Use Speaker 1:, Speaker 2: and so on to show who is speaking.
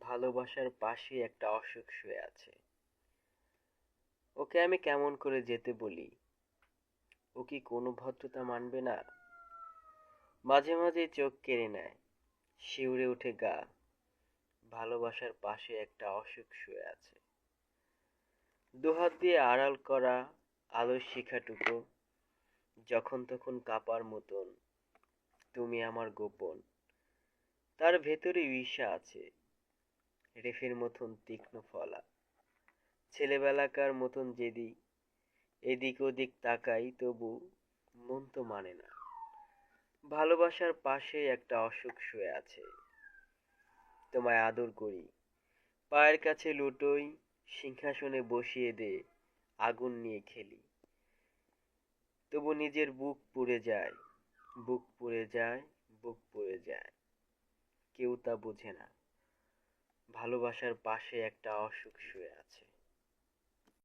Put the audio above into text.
Speaker 1: ভালোবাসার পাশে একটা অসুখ শুয়ে আছে। ওকে আমি কেমন করে যেতে বলি? ও কি কোনো ভদ্রতা মানবে না? মাঝে মাঝে চোখ কেড়ে নেয়। শিউরে ওঠে গা। ভালোবাসার পাশে একটা অসুখ শুয়ে আছে। দুহাত দিয়ে আড়াল করা আলোর শিখাটুকু। যখন তখন কাপার মতন। তুমি আমার গোপন। তার ভেতরে ঈর্ষা আছে। রেফের মতন তীক্ষ্ণ ফলা। ছেলেবেলাকার মতন যেদি, এদিক ওদিক তাকাই তবু মন তো মানে না। ভালোবাসার পাশে একটা অসুখ শুয়ে আছে। তোমায় আদর করি। পায়ের কাছে লুটোই, সিংহাসনে বসিয়ে দে, আগুন নিয়ে খেলি। তবু নিজের বুক পুড়ে যায়, বুক পুড়ে যায়, বুক পুড়ে যায়। কেউ তা বোঝে না। ভালোবাসার পাশে একটা অসুখ শুয়ে আছে।